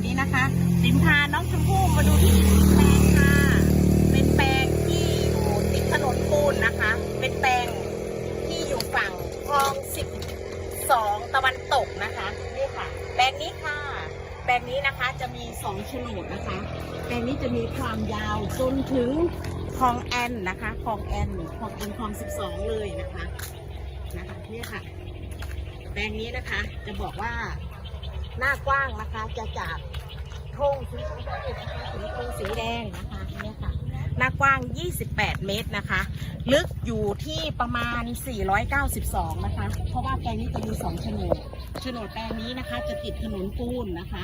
วันนี้นะคะติมพาน้องชมพู่มาดูที่แปลงค่ะ เป็นแปลงที่อยู่ติดถนนปูนนะคะ เป็นแปลงที่อยู่ฝั่งคลองสิบสองตะวันตกนะคะนี่ค่ะ แปลงนี้ค่ะ แปลงนี้นะคะจะมีสองโฉนดนะคะ แปลงนี้จะมีความยาวจนถึงคลองแอนนะคะคลองแอนคลองแอนคลองสิบสองเลยนะคะนะคะนี่ค่ะ แปลงนี้นะคะจะบอกว่า หน้ากว้างนะคะ จะจากธงสีชมพูนะคะถึงธงสีแดงนะคะเนี่ยค่ะ หน้ากว้าง 28 เมตรนะคะ ลึกอยู่ที่ประมาณ 492 นะคะ เพราะว่าแปลงนี้จะมี2โฉนดโฉนดแปลงนี้นะคะ จะติดถนนปูนนะคะ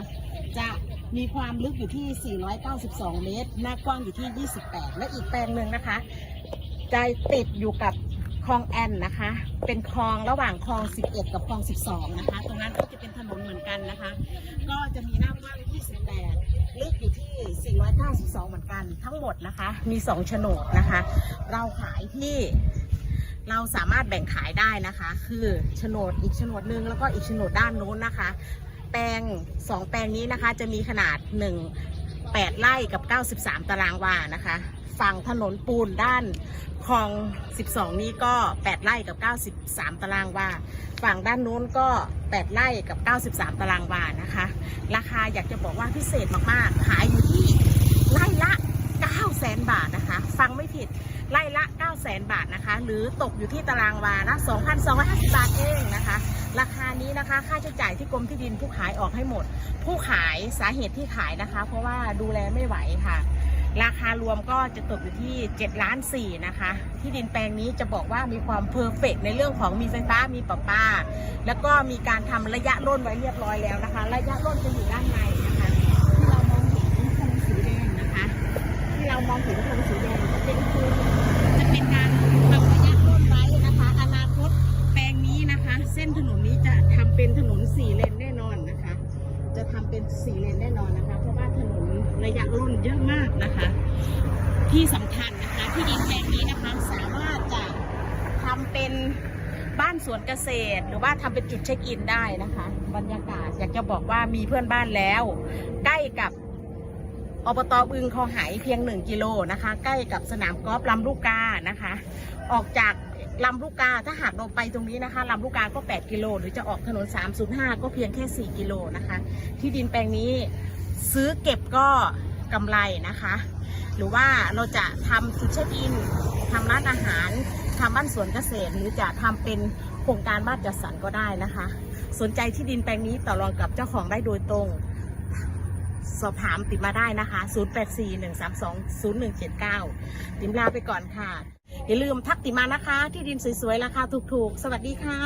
จะมีความลึกอยู่ที่ 492 เมตร หน้ากว้างอยู่ที่ 28 และอีกแปลงหนึ่งนะคะ จะติดอยู่กับ คลองแอนนะคะ เป็นคลองระหว่างคลอง 11 กับคลอง 12 นะคะ ตรงนั้นก็จะเป็นถนนเหมือนกันนะคะ ก็จะมีหน้ากว้าง28ลึกอยู่ที่ 492 เหมือนกัน ทั้งหมดนะคะ มี 2 โฉนดนะคะ เราขายที่เราสามารถแบ่งขายได้นะคะ คือโฉนดอีกโฉนดหนึ่งแล้วก็อีกโฉนดด้านโน้นนะคะ แปลงสองแปลงนี้นะคะจะมีขนาด 1 8 ไร่กับ 93 ตารางวานะคะ ฝั่งถนนปูนด้านคลอง 12 นี้ก็ 8 ไร่กับ 93 ตารางวา ฝั่งด้านนู้นก็ 8 ไร่กับ 93 ตารางวานะคะ ราคาอยากจะบอกว่าพิเศษมากๆ ขายอยู่ที่ไร่ละ9 0 0 0 0 0บาทนะคะ ฟังไม่ผิด ไร่ละ9 0 0 0 0 0บาทนะคะ หรือตกอยู่ที่ตารางวาละ 2,250 บาทเองนะคะ ราคานี้นะคะ ค่าใช้จ่ายที่กรมที่ดินผู้ขายออกให้หมด ผู้ขายสาเหตุที่ขายนะคะ เพราะว่าดูแลไม่ไหวค่ะ ราคารวมก็จะตกอยู่ที่7ล้าน4นะคะ ที่ดินแปลงนี้จะบอกว่ามีความเพอร์เฟกในเรื่องของมีไฟฟ้ามีประปา แล้วก็มีการทำระยะร่นไว้เรียบร้อยแล้วนะคะ ระยะร่นจะอยู่ด้านในนะคะที่เรามองเห็นธงสีแดงนะคะ ที่เรามองเห็นธงสีแดงจะเป็นคือ เป็นสี่เลนแน่นอนนะคะ เพราะว่าถนนระยะร่นเยอะมากนะคะ ที่สำคัญนะคะที่ดินแปลงนี้นะคะสามารถจะทำเป็นบ้านสวนเกษตร หรือว่าทำเป็นจุดเช็คอินได้นะคะ บรรยากาศอยากจะบอกว่ามีเพื่อนบ้านแล้ว ใกล้กับ อบตบึงคอหายเพียง 1 กิโลนะคะ ใกล้กับสนามกอล์ฟลำลูกกานะคะ ออกจากลำลูกกาถ้าหากเราไปตรงนี้นะคะลำลูกกาก็ 8 กิโล หรือจะออกถนน 305 ก็เพียงแค่ 4 กิโลนะคะ ที่ดินแปลงนี้ซื้อเก็บก็กำไรนะคะ หรือว่าเราจะทำจุดเช็คอินทำร้านอาหารทำบ้านสวนเกษตร หรือจะทำเป็นโครงการบ้านจัดสรรก็ได้นะคะ สนใจที่ดินแปลงนี้ต่อรองกับเจ้าของได้โดยตรง สอบถามติดมาได้นะคะ 0841320179 ติมลาไปก่อนค่ะ อย่าลืมทักติมานะคะ ที่ดินสวยๆ ราคาถูกๆ สวัสดีค่ะ